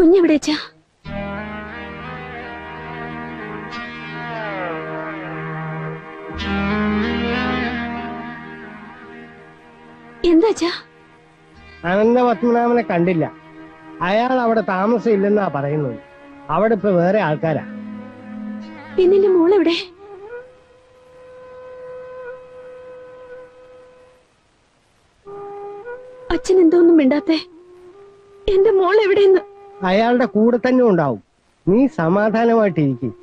കുഞ്ഞെവിടെ വെച്ചാ എന്താ അച്ഛാ? അനന്തപത്മനാഭനെ കണ്ടില്ല. അയാൾ അവിടെ താമസം ഇല്ലെന്നാ പറയുന്നത്. അവിടെ ഇപ്പൊ വേറെ ആൾക്കാരാ. പിന്നെ മോളെവിടെ? അച്ഛൻ എന്തോന്നും മിണ്ടാത്തേ? എന്റെ മോൾ എവിടെയെന്ന് അയാളുടെ കൂടെ തന്നെ ഉണ്ടാവും. നീ സമാധാനമായിട്ടിരിക്കും.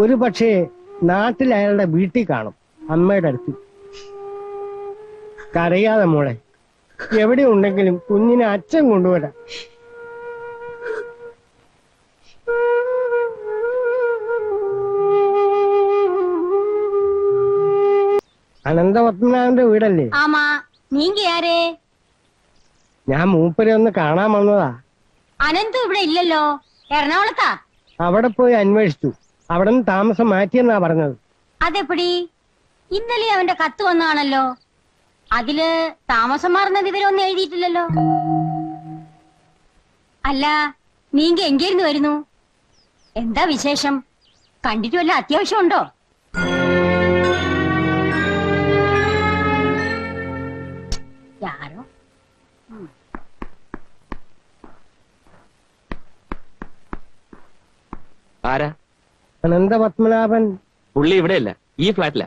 ഒരു പക്ഷേ നാട്ടിൽ അയാളുടെ വീട്ടിൽ കാണും അമ്മയുടെ അടുത്ത്. കരയാതെ മോളെ എവിടെ ഉണ്ടെങ്കിലും കുഞ്ഞിനെ അച്ഛൻ കൊണ്ടുവരാം. അനന്തപത്മനാഭന്റെ വീടല്ലേ? ആമാ ഞാൻ മൂപ്പരെ ഒന്ന് കാണാൻ വന്നതാ. അനന്തു ഇവിടെ ഇല്ലല്ലോ. എറണാകുളത്താ? അവിടെ പോയി അന്വേഷിച്ചു. അവിടെ നിന്ന് താമസം മാറ്റിയെന്നാ പറഞ്ഞത്. അതെപ്പടി? ഇന്നലെ അവന്റെ കത്ത് വന്നാണല്ലോ അതിൽ താമസം മാറുന്ന വിവരമൊന്നും എഴുതിയിട്ടില്ലല്ലോ. അല്ല നീങ്ക എങ്കേരുന്ന് വരുന്നു. എന്താ വിശേഷം? കണ്ടിട്ട് വല്ല അത്യാവശ്യമുണ്ടോ യാരോ? ആരാ? അനന്തപത്മനാഭൻ പുള്ളി ഇവിടെയല്ല ഈ ഫ്ലാറ്റില.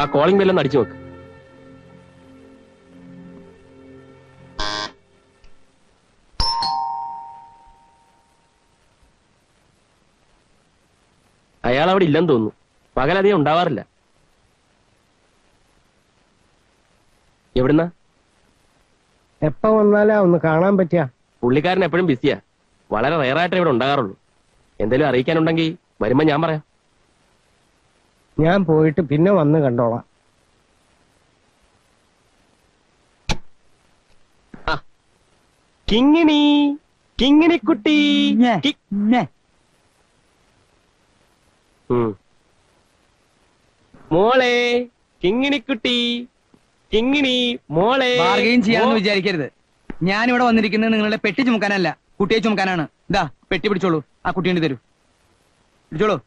ആ കോളിംഗ് ബെല്ലൊന്ന് അടിച്ചു നോക്ക് അയാൾ അവിടെ ഇല്ലെന്ന് തോന്നുന്നു. പകലധികം ഉണ്ടാവാറില്ല. എവിടുന്ന? എപ്പ വന്നാലാ? ഒന്ന് കാണാൻ പറ്റിയ. പുള്ളിക്കാരൻ എപ്പോഴും ബിസിയാ. വളരെ റയറായിട്ട് ഇവിടെ ഉണ്ടാകാറുള്ളൂ. എന്തെങ്കിലും അറിയിക്കാനുണ്ടെങ്കിൽ വരുമ്പോ ഞാൻ പറയാം. ഞാൻ പോയിട്ട് പിന്നെ വന്ന് കണ്ടോളാം. കിങ്ങിണി കിങ്ങിണിക്കുട്ടി കുട്ടി ഉം. കിങ്ങിണി കുട്ടി കിങ്ങിണി മോളെ. ബാർഗെയിൻ ചെയ്യാന്ന് വിചാരിക്കരുത്. ഞാൻ വന്നിരിക്കുന്നത് നിങ്ങളുടെ പെട്ടി ചുമക്കാനല്ല കുട്ടിയെ ചുമക്കാനാണ്. ഇതാ പെട്ടി പിടിച്ചോളൂ. ആ കുട്ടീനെ തരൂ. പിടിച്ചോളൂ.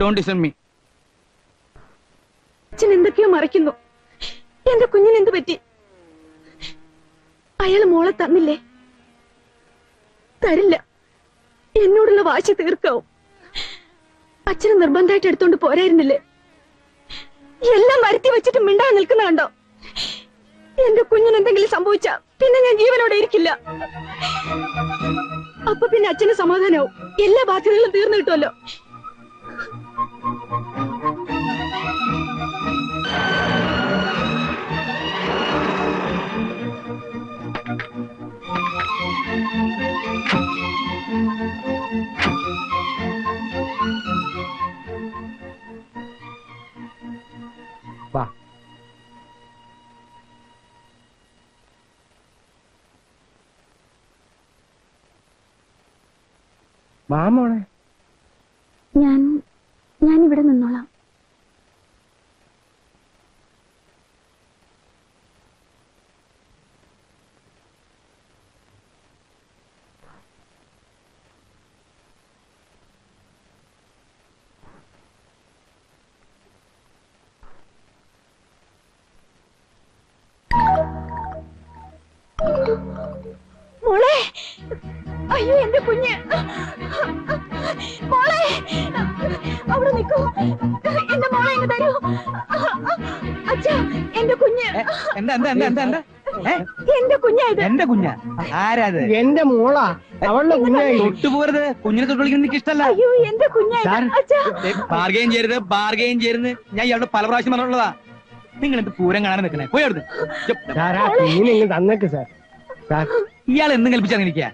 ഡോണ്ട് ഡിസ്റ്റർബ് മീ അച്ഛൻ എന്തൊക്കെയോ മറയ്ക്കുന്നു. എന്റെ കുഞ്ഞിന് എന്ത് പറ്റി? അയാൾ മോളെ തന്നില്ലേ? തരില്ല. എന്നോടുള്ള വാശി തീർക്കാവും. അച്ഛനെ നിർബന്ധമായിട്ട് എടുത്തോണ്ട് പോരായിരുന്നില്ലേ? എല്ലാം വരുത്തി വെച്ചിട്ട് മിണ്ടാൻ നിൽക്കുന്ന കണ്ടോ? എന്റെ കുഞ്ഞിന് എന്തെങ്കിലും സംഭവിച്ച പിന്നെ ഞാൻ ജീവനോടെ ഇരിക്കില്ല. അപ്പൊ പിന്നെ അച്ഛന് സമാധാനവും. എല്ലാ ബാധ്യതകളും തീർന്നു കിട്ടുമല്ലോ. വാ ഞാൻ ഞാൻ ഇവിടെ നിന്നോളാം. എന്റെ കുഞ്ഞ്. എന്താ എന്താ എന്താ എന്താ എന്താ? എന്റെ കുഞ്ഞായത് എന്റെ കുഞ്ഞ? ആരാത് എന്റെ മോളാ. അവളുടെ കുഞ്ഞായി തൊട്ടുപോകരുത്. കുഞ്ഞിനെ തൊട്ട് വിളിക്കുന്നത് എനിക്ക് ഇഷ്ടമല്ല അയ്യോ എന്റെ കുഞ്ഞായത് അച്ഛാ. ബാർഗെയിൻ ചെയ്യരുത് ബാർഗെയിൻ ചെയ്യരുത്. ഞാൻ ഇയാളുടെ പല പ്രാവശ്യം പറഞ്ഞുള്ളതാ നിങ്ങൾ എന്ത് പൂരം കാണാൻ നിൽക്കണേ പോയി അവിടുന്ന്. തന്നേക്ക് സാർ. സാർ. ഇയാൾ എന്തും കൽപ്പിച്ചറിഞ്ഞിരിക്കുക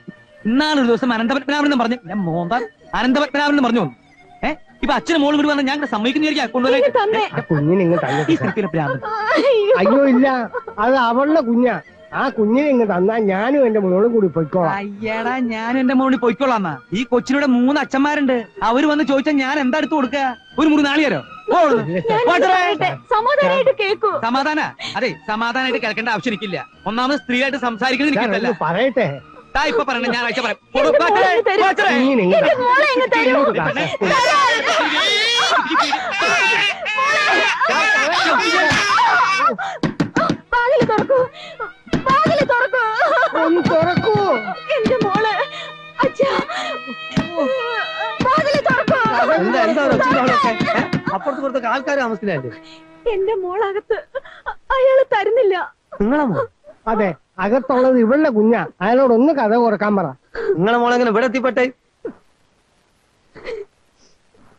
ഇന്നാളൊരു ദിവസം അനന്തപത്മനാഭൻ എന്ന് പറഞ്ഞു ഞാൻ മോന്താൻ അനന്തപത്മനാഭൻ എന്ന് പറഞ്ഞു ഇപ്പൊ അച്ഛനും മോളും കൂടി പറഞ്ഞാൽ ഞാൻ ഇവിടെ സമ്മതിക്കുന്ന അയ്യോ. ഇല്ല. അത് അവളുടെ കുഞ്ഞാ. ആ കുഞ്ഞിനെ ഇങ്ങ് തന്നാ ഞാനും എന്റെ മോളും കൂടി പൊയ്ക്കോളാം. അയ്യടാ ഞാനും എന്റെ മോളിൽ പൊയ്ക്കോളാം ഈ കൊച്ചിനോടെ മൂന്ന് അച്ഛന്മാരുണ്ട്. അവർ വന്ന് ചോദിച്ചാൽ ഞാൻ എന്താ എടുത്തു കൊടുക്കുക ഒരു മുറി നാളികരോ പോ അവിടുന്ന്. ഞാൻ പോട്ടെ. പറയട്ടെ, സമാധാനായിട്ട് കേക്കൂ. സമാധാന. അതെ സമാധാനായിട്ട് കേൾക്കേണ്ട ആവശ്യം എനിക്കില്ല. ഒന്നാമത് സ്ത്രീയായിട്ട് സംസാരിക്കുന്നത് എനിക്കില്ല പറയട്ടെ. താ ഇപ്പൊ പറയണ പറയാം. മോളെ ഇങ്ങോട്ട് താ, വാതിൽ തുറക്കൂ. വാതിൽ തുറക്കൂ. ഒന്ന് തുറക്കൂ. എന്റെ മോൾ അച്ഛാ. വാതിൽ തുറക്കൂ. എന്താ എന്താ ഒരു ഒച്ചയും ബഹളമൊക്കെ? ഏ? അപ്പുറത്ത് പുറത്തൊക്കെ ആൾക്കാർ താമസിക്കുന്നതല്ലേ എന്റെ മോളകത്ത് അയാൾ തരുന്നില്ല. നിങ്ങളമ്മ അതെ. അകത്തുള്ളത് ഇവളുടെ കുഞ്ഞാ. അയാളോട് ഒന്ന് കഥ കുറയ്ക്കാൻ പറ. നിങ്ങളെ മോളെങ്ങനെ ഇവിടെ എത്തിപ്പെട്ടെ?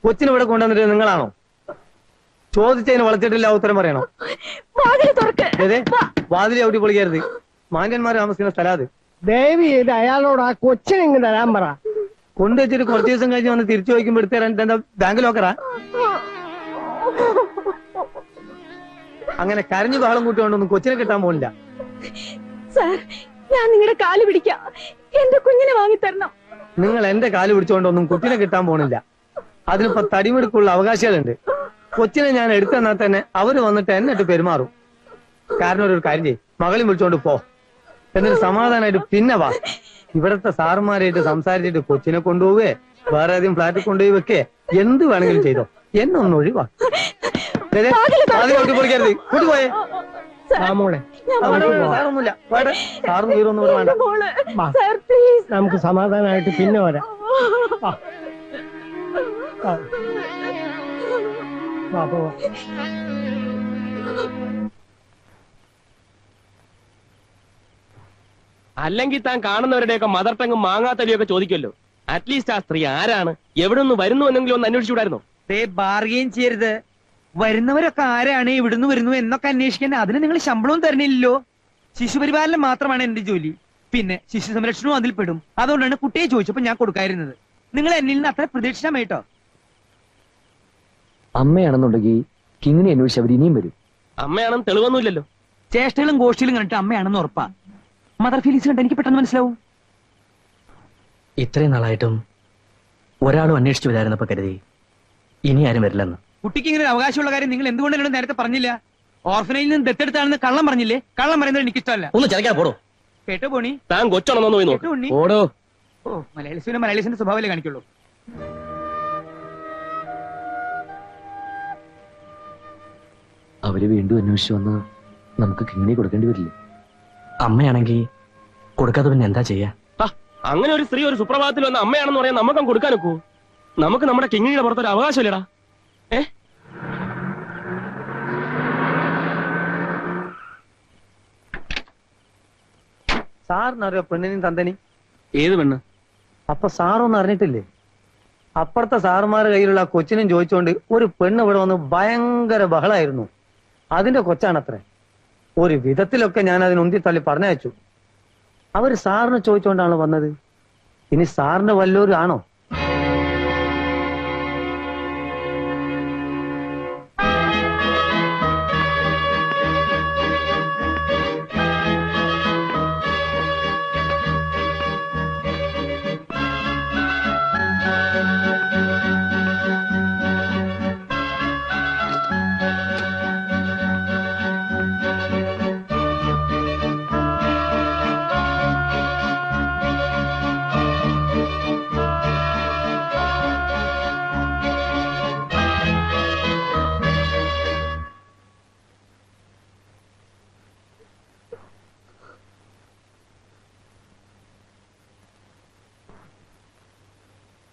കൊച്ചിനെ ഇവിടെ കൊണ്ടുവന്നിട്ട് നിങ്ങളാണോ? ചോദിച്ചതിന് വളച്ചിട്ടില്ല ഉത്തരം പറയണോ? വാതിൽ ഔട്ടി പൊളിക്കരുത്. മാന്യന്മാർ താമസിക്കുന്ന സ്ഥലം അത് ദേവി ചെയ്ത് അയാളോട് ആ കൊച്ചിനെ ഇങ്ങ് തരാൻ പറ. കൊണ്ടുവച്ചിട്ട് കുറച്ച് ദിവസം കഴിഞ്ഞ് വന്ന് തിരിച്ചു ചോദിക്കുമ്പോ എടുത്തു തരാൻ എന്താ ബാങ്ക് ലോക്കറാ അങ്ങനെ കരഞ്ഞു ബഹളം കൂട്ടുകൊണ്ടൊന്നും കൊച്ചിനെ കിട്ടാൻ പോണില്ല. സാർ ഞാൻ നിങ്ങളുടെ കാൽ പിടിക്കാം. എന്റെ കുഞ്ഞിനെ വാങ്ങി തരണം നിങ്ങൾ എന്റെ കാൽ പിടിച്ചുകൊണ്ടൊന്നും കുട്ടിനെ കിട്ടാൻ പോണില്ല. അതിനിപ്പോ തടിമെടുക്കുള്ള അവകാശങ്ങളുണ്ട് കൊച്ചിനെ ഞാൻ എടുത്തെന്നാൽ തന്നെ അവർ വന്നിട്ട് എന്നിട്ട് പെരുമാറും. കാരണം ഒരു കാര്യം ചെയ്യും. മകളെയും വിളിച്ചോണ്ട് പോ. എന്നിട്ട് സമാധാനമായിട്ട് പിന്നെ വാ. ഇവിടത്തെ സാറുമാരായിട്ട് സംസാരിച്ചിട്ട് കൊച്ചിനെ കൊണ്ടുപോവേ വേറെ ഏതെങ്കിലും ഫ്ലാറ്റിൽ കൊണ്ടുപോയി വെക്കേ. എന്ത് വേണമെങ്കിലും ചെയ്തോ. എന്നെ ഒന്ന് കൂട്ടി പോയേ. ആ മോളെ. നമുക്ക് സമാധാനമായിട്ട് പിന്നെ വരാം. അല്ലെങ്കിൽ താൻ കാണുന്നവരുടെയൊക്കെ മദർ ടങ്ങും മാങ്ങാത്തലിയൊക്കെ ചോദിക്കല്ലോ അറ്റ്ലീസ്റ്റ് ആ സ്ത്രീ ആരാണ്? എവിടെ നിന്ന് വരുന്നു എന്നെങ്കിലും ഒന്ന് അന്വേഷിച്ചുകൂടായിരുന്നോ? ദേ ബാർഗെയിൻ ചെയ്യരുത്. വരുന്നവരൊക്കെ ആരാണ്? ഇവിടുന്ന് വരുന്നു എന്നൊക്കെ അന്വേഷിക്കാൻ അതിന് നിങ്ങൾ ശമ്പളവും തരണില്ലല്ലോ. ശിശുപരിപാലനം മാത്രമാണ് എന്റെ ജോലി. പിന്നെ ശിശു സംരക്ഷണവും അതിൽ പെടും. അതുകൊണ്ടാണ് കുട്ടിയെ ചോദിച്ചപ്പോ ഞാൻ കൊടുക്കായിരുന്നത് നിങ്ങൾ എന്നിൽ നിന്ന് അത്ര പ്രതീക്ഷിച്ചാൽ കേട്ടോ അമ്മയാണെന്നുണ്ടെങ്കിൽ കിങ്ങിനെ അന്വേഷിച്ച് അവർ ഇനിയും വരും. അമ്മയാണെന്ന് തെളിവൊന്നുമില്ലല്ലോ. ചേഷ്ടകളും ഗോഷ്ഠികളും കണ്ടിട്ട് അമ്മയാണെന്ന് ഉറപ്പാ. മദർ ഫീലിങ്സ് കണ്ട് എനിക്ക് പെട്ടെന്ന് മനസ്സിലാവും. ഇത്രയും നാളായിട്ടും ഒരാളും അന്വേഷിച്ചു വരായിരുന്നപ്പോ കരുതി ഇനി ആരും വരില്ലെന്ന്. കുട്ടിക്ക് ഇങ്ങനെ അവകാശമുള്ള കാര്യം നിങ്ങൾ എന്തുകൊണ്ട് എന്നോട് നേരത്തെ പറഞ്ഞില്ല? ഓർഫനേജിൽ നിന്ന് ദത്തെടുത്താണെന്ന് കള്ളം പറഞ്ഞില്ലേ? കള്ളം പറയുന്നത് എനിക്കിഷ്ടമല്ല. ഒന്ന് ചതയ്ക്കാൻ പോടോ. കേട്ടോ പോണി. താൻ കൊച്ചാണെന്നൊന്ന് പോയി കേട്ടോ ഉണ്ണി. ഓടോ ഓ മലയാളിസിന് മലയാളിസിന്റെ സ്വഭാവമല്ലേ കാണിക്കുള്ളൂ. അവർ വീണ്ടും അന്വേഷിച്ചു വന്ന് നമുക്ക് കിങ്ങിണി കൊടുക്കേണ്ടി വരില്ലേ? അമ്മയാണെങ്കിൽ കൊടുക്കാതെ പിന്നെ എന്താ ചെയ്യാ? ആ, അങ്ങനെ ഒരു സ്ത്രീ ഒരു സുപ്രഭാതത്തിൽ വന്ന അമ്മയാണെന്ന് പറയാൻ നമുക്കും കൊടുക്കാൻ ഒക്കൂ നമുക്ക് നമ്മുടെ കിങ്ങിണിയുടെ പുറത്തൊരു അവകാശമില്ലടാ. സാറിനറിയോ പെണ്ണിനെയും തന്തനെയും? ഏത് പെണ്ണ്? അപ്പൊ സാറൊന്നും അറിഞ്ഞിട്ടില്ലേ? അപ്പുറത്തെ സാറുമാരുടെ കയ്യിലുള്ള കൊച്ചിനും ചോദിച്ചുകൊണ്ട് ഒരു പെണ്ണ് ഇവിടെ വന്ന് ഭയങ്കര ബഹളായിരുന്നു. അതിന്റെ കൊച്ചാണത്രേ. ഒരു വിധത്തിലൊക്കെ ഞാൻ അതിന് ഉന്തി തള്ളി പറഞ്ഞയച്ചു. അവർ സാറിന് ചോദിച്ചുകൊണ്ടാണ് വന്നത്. ഇനി സാറിന് വല്ലവരും ആണോ?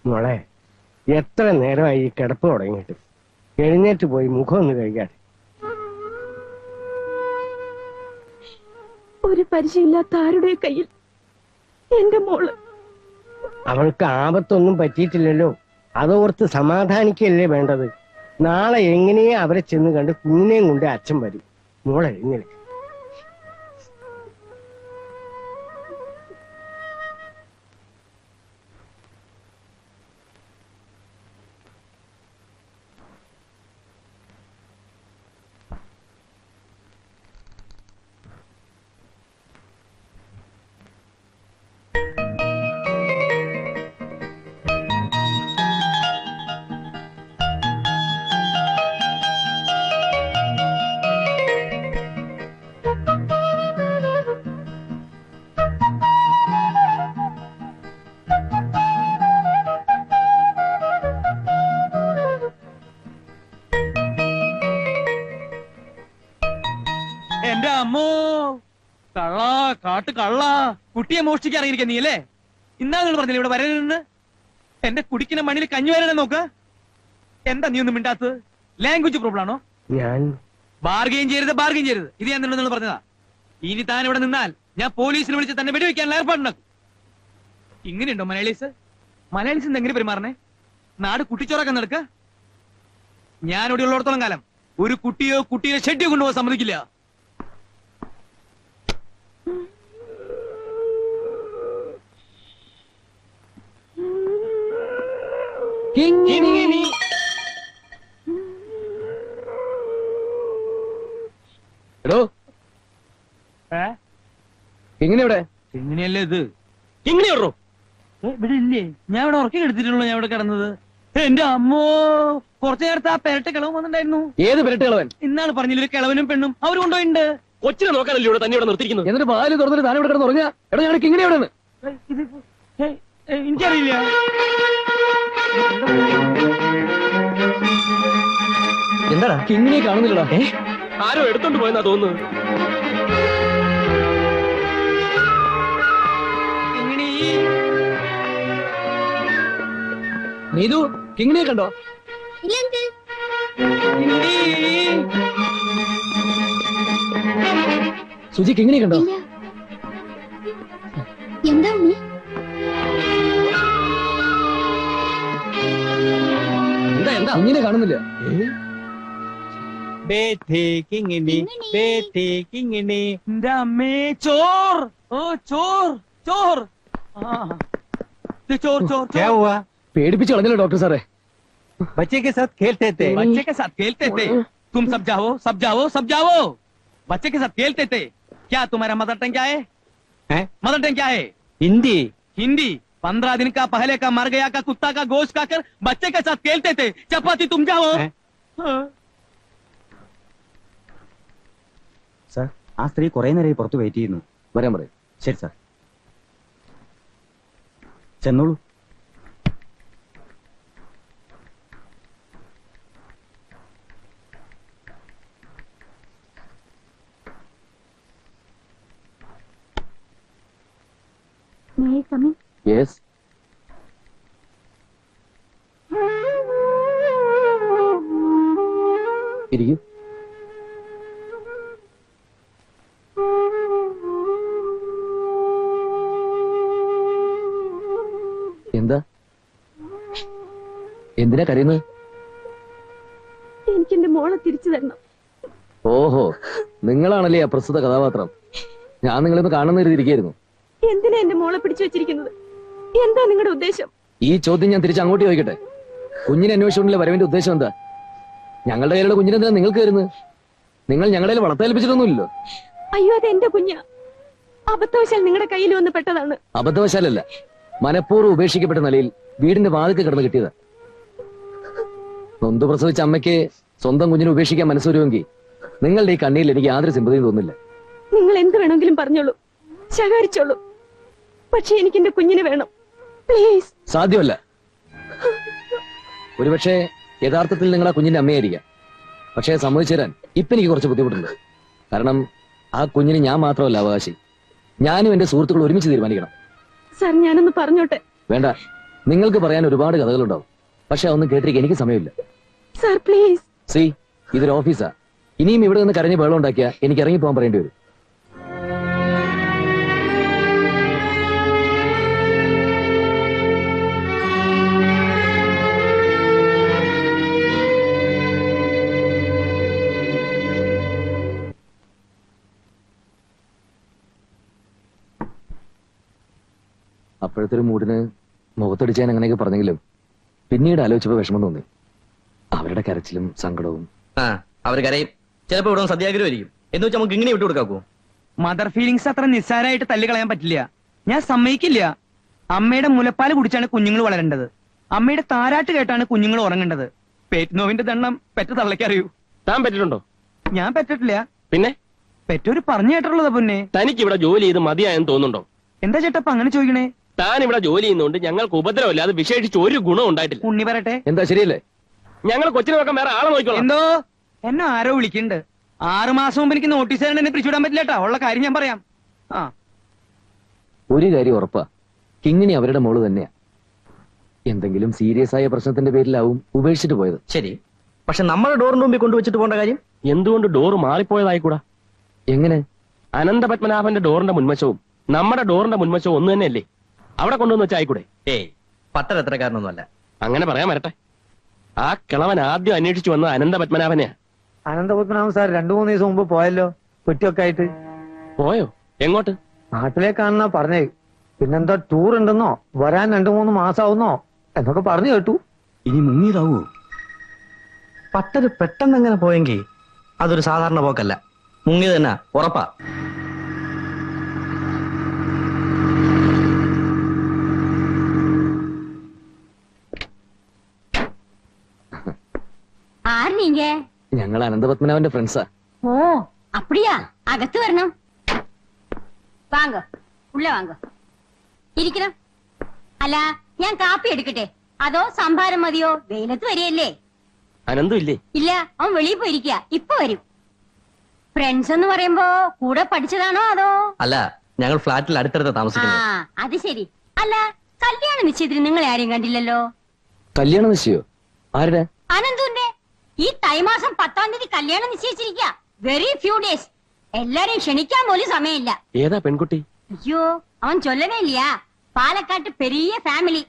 മോളെ എത്ര നേരമായി ഈ കിടപ്പ് തുടങ്ങിയിട്ട്? എഴുന്നേറ്റ് പോയി മുഖം ഒന്ന് കഴിക്കാട്ടെ ഒരു പരിചയമില്ലാത്ത ആരുടെ കയ്യിൽ? എന്റെ മോൾ. അവൾക്ക് ആപത്തൊന്നും പറ്റിയിട്ടില്ലല്ലോ. അതോർത്ത് സമാധാനിക്കല്ലേ വേണ്ടത്? നാളെ എങ്ങനെയാ അവരെ ചെന്ന് കണ്ട് കുഞ്ഞിനെയും കൊണ്ട് അച്ഛൻ വരും. മോളെ എഴുന്നേൽക്ക് കാട്ട് കള്ള. കുട്ടിയെ മോഷ്ടിക്കാൻ ഇറങ്ങിയിരിക്കാൻ നീ അല്ലേ ഇന്നാ നിങ്ങൾ പറഞ്ഞില്ല ഇവിടെ വരരുന്ന് എന്റെ കുടിക്കുന്ന മണ്ണിൽ കഞ്ഞി വരണേ നോക്ക്. എന്താ നീ ഒന്നും മിണ്ടാത്തത്? ലാംഗ്വേജ് പ്രോബ്ലം ആണോ? ഞാൻ ബാർഗെയിൻ ചെയ്യരുത് ബാർഗെയിൻ ചെയ്യരുത്. ഇത് ഞാൻ നിന്നോട് പറഞ്ഞതാ. ഇനി താൻ ഇവിടെ നിന്നാൽ ഞാൻ പോലീസിനെ വിളിച്ച് തന്നെ വെടിവെക്കാനുള്ള ഏർപ്പാടുണ്ടാക്കും ഇങ്ങനെയുണ്ടോ മലയാളീസ്? മലയാളീസ് എന്തെങ്കിലും എങ്ങനെ പെരുമാറണേ? നാട് കുട്ടിച്ചോറൊക്കെ നടക്കുക ഞാൻ ഇവിടെ ഉള്ളിടത്തോളം കാലം ഒരു കുട്ടിയോ കുട്ടിയോ ഷെഡിയോ കൊണ്ടുപോകാൻ സമ്മതിക്കില്ല. കിങ്ങിണി. എടോ. കിങ്ങിണി എവിടെ എങ്ങനെയല്ലേ ഇത്? കിങ്ങിണി ഏ, ഇവിടെ ഇല്ലേ? ഞാൻ ഇവിടെ ഉറക്കി എടുത്തിട്ടുള്ളൂ ഞാൻ ഇവിടെ കിടന്നത്. എന്റെ അമ്മോ കുറച്ചു നേരത്തെ ആ പെരട്ട കിളവ് വന്നിട്ടുണ്ടായിരുന്നു. ഏത് പെരട്ട കിളവൻ? ഇന്നാണ് പറഞ്ഞില്ല ഒരു കിളവനും പെണ്ണും അവർ കൊണ്ടുപോയിട്ടുണ്ട്. കൊച്ചിനെ നോക്കാനല്ലേ ഇവിടെ തന്നെ ഇവിടെ നിർത്തിയിരിക്കുന്നത്? എന്നിട്ട് വാൽ തുറന്നിട്ട് താൻ ഇവിടെ കിടന്ന് ഉറങ്ങാ എടാ ഞാൻ ഇങ്ങനെ നിന്ന് ഏ, എനിക്കറിയില്ല. എന്താടാ? കിങ്ങിനെ കാണുന്നില്ലടാ. ഏ? ആരോ എടുത്തോണ്ട് പോയെന്നാ തോന്നുന്നത്. ഇങ്ങനെ നീതു കിങ്ങിനെ കണ്ടോ? സുജി കിങ്ങിണിയെ കണ്ടോ എന്താ ഉണ്ണി എന്താ എന്താ കുഞ്ഞിനെ കാണുന്നില്ല എന്റെ അമ്മേ ചോർ ഓ ചോർ ചോർ ആ. ഇത് ചോർ ചോർ क्या ചോർ हुआ പേടിപ്പിച്ച് കളഞ്ഞല്ലോ ഡോക്ടർ സാറേ बच्चे के साथ खेलते थे बच्चे के साथ खेलते थे तुम सब जाओ सब जाओ सब जाओ बच्चे के साथ खेलते थे क्या तुम्हारा मदर टंग क्या है हैं? मदर टंग क्या है हिंदी हिंदी पंद्रह दिन का पहले का मर गया का कुत्ता का गोश्त खाकर बच्चे के साथ खेलते थे चपाती तुम जाओ हैं? हाँ। സാർ ആ സ്ത്രീ കുറെ നേരമായി പുറത്ത് വെയിറ്റ് ചെയ്യുന്നു വരാൻ പറയും ശരി സാർ ചെന്നോളൂ എന്തിനാ കരയുന്നത്? എനിക്ക് എന്റെ മോളെ തിരിച്ചു തരണം. ഓഹോ നിങ്ങളാണല്ലേ ആ പ്രസ്തുത കഥാപാത്രം? ഞാൻ നിങ്ങളെ കാണുന്ന ഇരിക്കായിരുന്നു എന്തിനാ എന്റെ മോളെ പിടിച്ചു വെച്ചിരിക്കുന്നത്? എന്താ നിങ്ങളുടെ ഉദ്ദേശം? ഈ ചോദ്യം ഞാൻ തിരിച്ച് അങ്ങോട്ട് ചോദിക്കട്ടെ. കുഞ്ഞിനെ അന്വേഷിച്ചുകൊണ്ടുള്ള വരവിന്റെ ഉദ്ദേശം എന്താ? ഞങ്ങളുടെ കയ്യിലുള്ള കുഞ്ഞിനെന്താ നിങ്ങൾക്ക് വരുന്നത് നിങ്ങൾ ഞങ്ങളെ വളർത്തേൽപ്പിച്ചിട്ടൊന്നുമില്ലല്ലോ അയ്യോ അത് എന്റെ കുഞ്ഞാ. അബദ്ധവശാൽ നിങ്ങളുടെ കയ്യിൽ വന്ന് പെട്ടതാണ്. അബദ്ധവശാലല്ല മനഃപൂർവം ഉപേക്ഷിക്കപ്പെട്ട നിലയിൽ വീടിന്റെ വാതിക്ക് കിടന്ന് കിട്ടിയതാ. നൊന്ത് പ്രസവിച്ച അമ്മയ്ക്ക് സ്വന്തം കുഞ്ഞിനെ ഉപേക്ഷിക്കാൻ മനസ്സ് വരുമെങ്കിൽ നിങ്ങളുടെ ഈ കണ്ണീരിൽ എനിക്ക് യാതൊരു സിമ്പതിയും തോന്നില്ല. നിങ്ങൾ എന്ത് വേണമെങ്കിലും പറഞ്ഞോളൂ. ശകാരിച്ചോളൂ. പക്ഷെ എനിക്ക് എന്റെ കുഞ്ഞിനെ വേണം. പ്ലീസ് സാധ്യമല്ല. ഒരുപക്ഷെ യഥാർത്ഥത്തിൽ നിങ്ങൾ ആ കുഞ്ഞിന്റെ അമ്മയായിരിക്കാം. പക്ഷേ സമ്മതിച്ചു തരാൻ ഇപ്പൊ എനിക്ക് കുറച്ച് ബുദ്ധിമുട്ടുണ്ട്. കാരണം ആ കുഞ്ഞിന് ഞാൻ മാത്രമല്ല അവകാശി. ഞാനും എന്റെ സുഹൃത്തുക്കൾ ഒരുമിച്ച് തീരുമാനിക്കണം. സാർ ഞാനൊന്ന് പറഞ്ഞോട്ടെ? വേണ്ട. നിങ്ങൾക്ക് പറയാൻ ഒരുപാട് കഥകളുണ്ടാവും. പക്ഷെ അതൊന്നും കേട്ടിരിക്കാൻ എനിക്ക് സമയമില്ല. സർ പ്ലീസ് സി ഇതൊരു ഓഫീസാ. ഇനിയും ഇവിടെ നിന്ന് കരഞ്ഞ് വെള്ളം ഉണ്ടാക്കിയാ എനിക്ക് ഇറങ്ങി പോകാൻ പറയേണ്ടി വരും. അപ്പോഴത്തെ ഒരു മൂടിന് മുഖത്തടിച്ചാൻ അങ്ങനെയൊക്കെ പറഞ്ഞെങ്കിലും? പിന്നീട് ആലോചിച്ചപ്പോ വിഷമം തോന്നി. അവരുടെ കരച്ചിലും സങ്കടവും. ആ അവർ കരയും. ചിലപ്പോ ഇവിടെ സത്യാഗ്രഹമായിരിക്കും എന്ന് വെച്ചാൽ നമുക്ക് ഇങ്ങനെ വിട്ടു കൊടുക്കാക്കോ മദർ ഫീലിങ്സ് അത്ര നിസ്സാരമായിട്ട് തല്ലി കളയാൻ പറ്റില്ല. ഞാൻ സമ്മതിക്കില്ല. അമ്മയുടെ മുലപ്പാൽ കുടിച്ചാണ് കുഞ്ഞുങ്ങൾ വളരേണ്ടത്. അമ്മയുടെ താരാട്ട് കേട്ടാണ് കുഞ്ഞുങ്ങൾ ഉറങ്ങേണ്ടത്. പേറ്റ് നോവിന്റെ ദണ്ണം പെറ്റ തള്ളക്കറിയൂ താൻ പറ്റിട്ടുണ്ടോ? ഞാൻ പറ്റിട്ടില്ല. പിന്നെ? പെറ്റൊരു പറഞ്ഞു കേട്ടിട്ടുള്ളതാ പിന്നെ. തനിക്ക് ഇവിടെ ജോലി ചെയ്ത് മതിയായെന്ന് തോന്നുന്നുണ്ടോ? എന്താ ചേട്ടപ്പ അങ്ങനെ ചോദിക്കണേ? താൻ ഇവിടെ ജോലി ചെയ്യുന്നതുകൊണ്ട് ഞങ്ങൾക്ക് ഉപദ്രവമില്ല. അത് വിശേഷിച്ച് ഒരു ഗുണം ഉണ്ടായിട്ടില്ല. ഉണ്ണി പറയട്ടെ? എന്താ ശരിയല്ലേ? ഞങ്ങൾ കൊച്ചിനെ നോക്കാൻ വേറെ ആളെ നോക്കിക്കോളാം. എന്തോ? എന്നെ ആരോ വിളിക്കുന്നുണ്ട്. ആറു മാസം മുമ്പ് എനിക്ക് നോട്ടീസ് തരണം എന്നെ പിരിച്ചുവിടാൻ പറ്റില്ല കേട്ടോ. ഉള്ള കാര്യം ഞാൻ പറയാം. ആ. ഒരു കാര്യം ഉറപ്പാ. കിങ്ങിണി അവരുടെ മോൾ തന്നെയാ. എന്തെങ്കിലും സീരിയസ് ആയ പ്രശ്നത്തിന്റെ പേരിലാവും ഉപേക്ഷിച്ചിട്ട് പോയത്. ശരി. പക്ഷെ നമ്മുടെ ഡോറിന്റെ മുമ്പിൽ കൊണ്ടുവച്ചിട്ട് പോകേണ്ട കാര്യം? എന്തുകൊണ്ട് ഡോറ് മാറിപ്പോയതായിക്കൂടാ? എങ്ങനെ? അനന്തപത്മനാഭന്റെ ഡോറിന്റെ മുൻവശവും നമ്മുടെ ഡോറിന്റെ മുൻവശവും ഒന്ന് തന്നെയല്ലേ? അവിടെ കൊണ്ടുവന്ന് വെച്ചായിക്കൂടെ ഏയ് പട്ടർ എത്രക്കാരനൊന്നുമല്ല അങ്ങനെ പറയാൻ വരട്ടെ. ആ കിളവൻ ആദ്യം അന്വേഷിച്ചു വന്ന അനന്തപത്മനാഭനെയാ അനന്തപത്മനാഭൻ സാർ രണ്ടു മൂന്ന് ദിവസം മുമ്പ് പോയല്ലോ കുറ്റിയൊക്കെ ആയിട്ട്. പോയോ? എങ്ങോട്ട്? നാട്ടിലേക്കാണെന്നാ പറഞ്ഞേ. പിന്നെന്താ ടൂർ ഉണ്ടെന്നോ? വരാൻ രണ്ടു മൂന്ന് മാസാവുന്നോ? എന്നൊക്കെ പറഞ്ഞു കേട്ടു. ഇനി മുങ്ങിയതാവൂ. പട്ടര് പെട്ടെന്ന് എങ്ങനെ പോയെങ്കിൽ അതൊരു സാധാരണ പോക്കല്ല. മുങ്ങി തന്നെ ഉറപ്പാ. ആര് നീങ്ക ഞങ്ങൾ അനന്തപത്മനാഭന്റെ ഫ്രണ്ട്സാ ஓ அப்படியா அகத்து வரணும் வாங்க உள்ள வாங்க ഇരിക്കണം അല്ല ഞാൻ കാപ്പി എടുക്കട്ടെ അതോ സംഭാരം മതിയോ വെയിലത്ത് വരികയല്ലേ അനന്തും ഇല്ലേ ഇല്ല അവൻ വെളിയിൽ പോയിരിക്കുക ഇപ്പൊ വരും ഫ്രണ്ട്സ് എന്ന് പറയുമ്പോ കൂടെ പഠിച്ചതാണോ അതോ അല്ല ഞങ്ങൾ ഫ്ലാറ്റിൽ അടുത്തടുത്ത് ആ താമസിക്കുന്നത് അത് ശരി അല്ല കല്യാണ നിശ്ചയത്തിന് നിങ്ങളെ ആരെയും കണ്ടില്ലല്ലോ കല്യാണ നിശ്ചയോ ആരുടെ അനന്തുന്റെ ഈ തൈമാസം പത്താം തീയതി കല്യാണം നിശ്ചയിച്ചിരിക്ക. വെരി ഫ്യൂ ഡേയ്സ് എല്ലാരെയും ക്ഷണിക്കാൻ പോലും സമയമില്ല. ഏതാ പെൺകുട്ടി? അയ്യോ അവൻ ചൊല്ലനേ ഇല്ലയാ പാലക്കാട്ട് പെരിയ ഫാമിലി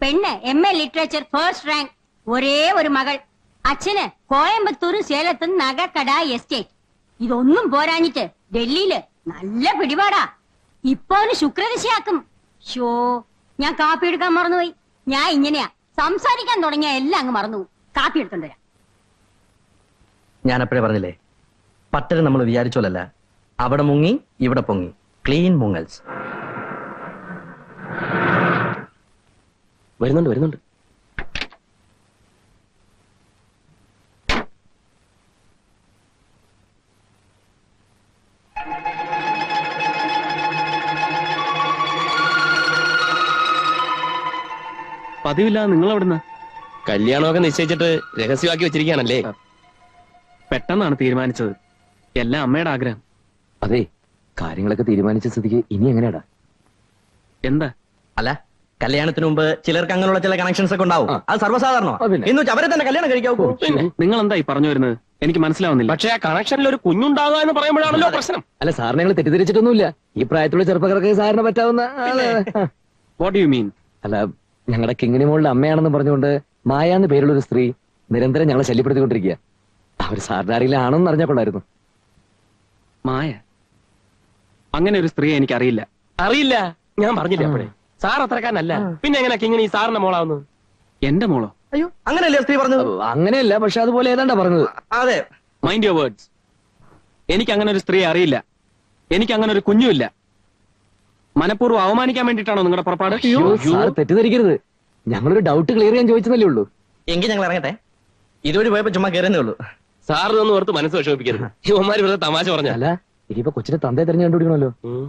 പെണ്ണ് M A literature first rank ഒരേ ഒരു മകൾ. അച്ഛന് കോയമ്പത്തൂർ സേലത്ത് നഗക്കട എസ്റ്റേറ്റ് ഇതൊന്നും പോരാഞ്ഞിട്ട് ഡൽഹിയിൽ നല്ല പിടിപാടാ. ഇപ്പൊ അവന് ശുക്രദിശയാക്കും. ഷോ ഞാൻ കാപ്പി എടുക്കാൻ മറന്നുപോയി. ഞാൻ ഇങ്ങനെയാ. സംസാരിക്കാൻ തുടങ്ങിയ എല്ലാം അങ്ങ് മറന്നു കാപ്പി എടുത്തോണ്ട് വരാം. ഞാൻ അപ്പോഴേ പറഞ്ഞില്ലേ? പട്ടര് നമ്മൾ വിചാരിച്ചോലല്ല. അവിടെ മുങ്ങി ഇവിടെ പൊങ്ങി. ക്ലീൻ മുങ്ങൽസ്. വരുന്നുണ്ട് വരുന്നുണ്ട്. പതിവില്ല നിങ്ങൾ അവിടുന്ന് കല്യാണമൊക്കെ നിശ്ചയിച്ചിട്ട് രഹസ്യമാക്കി വെച്ചിരിക്കുകയാണല്ലേ? പെട്ടെന്നാണ് തീരുമാനിച്ചത്. എല്ലാം അമ്മയുടെ ആഗ്രഹം. അതെ കാര്യങ്ങളൊക്കെ തീരുമാനിച്ച സ്ഥിതിക്ക് ഇനി എങ്ങനെയാടാ? എന്താ? അല്ല കല്യാണത്തിന് മുമ്പ് ചിലർക്ക് അങ്ങനെയുള്ള ചില കണക്ഷൻസ് ഒക്കെ ഉണ്ടാവും. അത് സർവസാധാരണ? ആ, എന്ന് വെച്ചാൽ അവരെ തന്നെ കല്യാണം കഴിക്കാവൂ. പിന്നെ നിങ്ങൾ എന്താ ഈ പറഞ്ഞു വരുന്നത്? എനിക്ക് മനസ്സിലാവുന്നില്ല. പക്ഷെ ആ കണക്ഷനിൽ ഒരു കുഞ്ഞുണ്ടാകുക എന്ന് പറയുമ്പോഴാണല്ലോ പ്രശ്നം. അല്ല സാറിനെ ഞങ്ങൾ തെറ്റിദ്ധരിച്ചിട്ടൊന്നുമില്ല. ഈ പ്രായത്തിലുള്ള ചെറുപ്പക്കാർക്ക് സാറിന് പറ്റാവുന്ന. വാട്ട് യു മീൻ അല്ല ഞങ്ങളുടെ കിങ്ങിണി മോളുടെ അമ്മയാണെന്ന് പറഞ്ഞുകൊണ്ട് മായ എന്ന് പേരുള്ള ഒരു സ്ത്രീ നിരന്തരം ഞങ്ങളെ ശല്യപ്പെടുത്തിക്കൊണ്ടിരിക്കുക അവർ സാറിന്റെ ആരെങ്കിലും ആണെന്ന് അറിഞ്ഞാൽ കൊള്ളായിരുന്നു മായ അങ്ങനെ ഒരു സ്ത്രീയെ എനിക്ക് അറിയില്ല. അറിയില്ല ഞാൻ പറഞ്ഞില്ല അപ്പോഴേ? സാർ അത്രക്കാരനല്ല. പിന്നെ എങ്ങനെ ഇങ്ങനെ ഈ സാറിന്റെ മോളാവുന്നു എന്റെ മോളോ? അയ്യോ അങ്ങനെയല്ലേ സ്ത്രീ പറഞ്ഞത്? അങ്ങനെയല്ല പക്ഷെ അതുപോലെ ഏതാണ്ടാ പറഞ്ഞത്? അതെ. മൈൻഡ് യുവർ വേർഡ്സ് എനിക്ക് അങ്ങനെ ഒരു സ്ത്രീയെ അറിയില്ല. എനിക്ക് അങ്ങനെ ഒരു കുഞ്ഞുമില്ല. മനഃപൂർവം അവമാനിക്കാൻ വേണ്ടിട്ടാണോ നിങ്ങളുടെ പുറപ്പാട്? സാർ തെറ്റിദ്ധരിക്കരുത്. ഞങ്ങളൊരു ഡൗട്ട് ക്ലിയർ ചെയ്യാൻ ചോദിച്ചതല്ലേ ഉള്ളൂ. എങ്കിൽ ഞങ്ങൾ ഇറങ്ങട്ടെ. ഇതുവഴി പോയപ്പോ ചുമ്മാ കയറുന്നേ ഉള്ളൂ. സാർ ഇതൊന്നും ഓർത്ത് മനസ്സ് വിഷമിപ്പിക്കരുത്. ഇവന്മാര് വെറുതെ തമാശ പറഞ്ഞല്ല ഇനിയിപ്പോ കൊച്ചിന്റെ തന്തയെ തെരഞ്ഞു കണ്ടുപിടിക്കണമല്ലോ. ഉം.